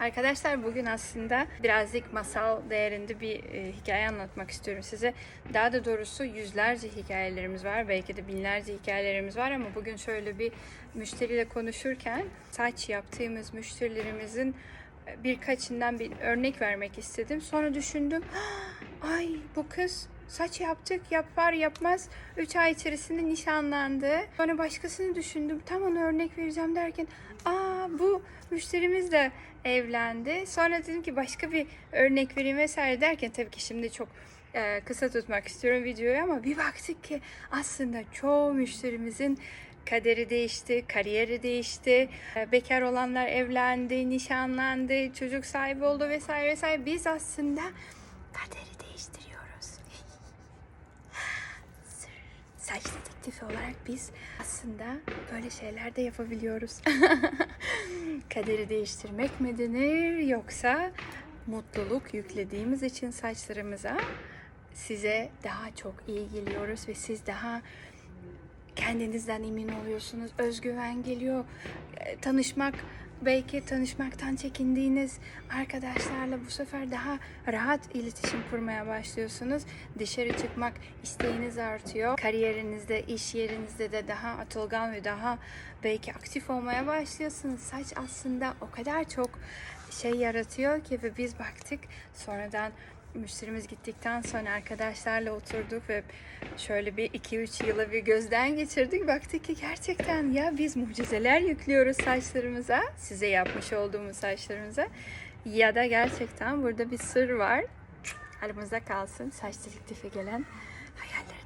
Arkadaşlar bugün aslında birazcık masal değerinde bir e, hikaye anlatmak istiyorum size. Daha da doğrusu yüzlerce hikayelerimiz var. Belki de binlerce hikayelerimiz var ama bugün şöyle bir müşteriyle konuşurken saç yaptığımız müşterilerimizin e, birkaçından bir örnek vermek istedim. Sonra düşündüm. Ay bu kız saç yaptık yapar yapmaz 3 ay içerisinde nişanlandı. Sonra başkasını düşündüm. Tam ona örnek vereceğim derken aa bu müşterimiz de evlendi. Sonra dedim ki başka bir örnek vereyim vesaire derken tabii ki şimdi çok e, kısa tutmak istiyorum videoyu ama bir baktık ki aslında çoğu müşterimizin kaderi değişti, kariyeri değişti. E, Bekar olanlar evlendi, nişanlandı, çocuk sahibi oldu vesaire vesaire. Biz aslında kaderi değiştiriyoruz. Sır. Dedektifi olarak biz aslında böyle şeyler de yapabiliyoruz. Kaderi değiştirmek mi denir yoksa mutluluk yüklediğimiz için saçlarımıza size daha çok iyi geliyoruz ve siz daha kendinizden emin oluyorsunuz. Özgüven geliyor. E, Tanışmak belki tanışmaktan çekindiğiniz arkadaşlarla bu sefer daha rahat iletişim kurmaya başlıyorsunuz. Dışarı çıkmak isteğiniz artıyor. Kariyerinizde, iş yerinizde de daha atılgan ve daha belki aktif olmaya başlıyorsunuz. Saç aslında o kadar çok şey yaratıyor ki ve biz baktık sonradan müşterimiz gittikten sonra arkadaşlarla oturduk ve şöyle bir 2-3 yılı bir gözden geçirdik. Baktık ki gerçekten ya biz mucizeler yüklüyoruz saçlarımıza. Size yapmış olduğumuz saçlarımıza. Ya da gerçekten burada bir sır var. Aramızda kalsın. Saç dedektife gelen hayallerimiz